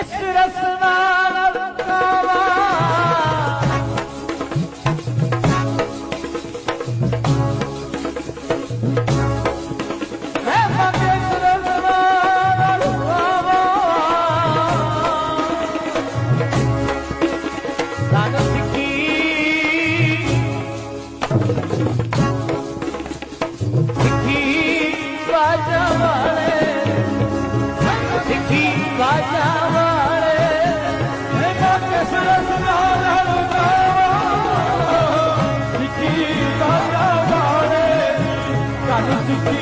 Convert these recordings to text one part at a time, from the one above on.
Güneş sırasına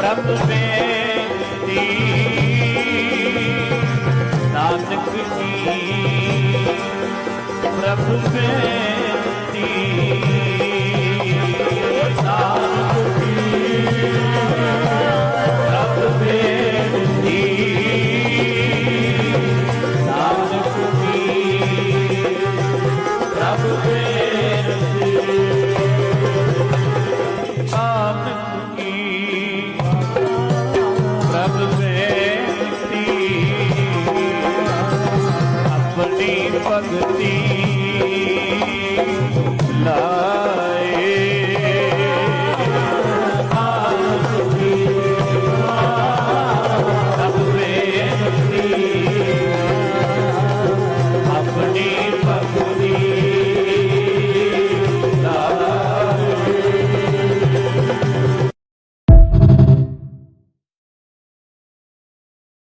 ਪ੍ਰਭ ਬੇਨਤੀ ਨਾਨਕ ਜੀ ਪ੍ਰਭ ਬੇਨਤੀ ਭਗਤੀ।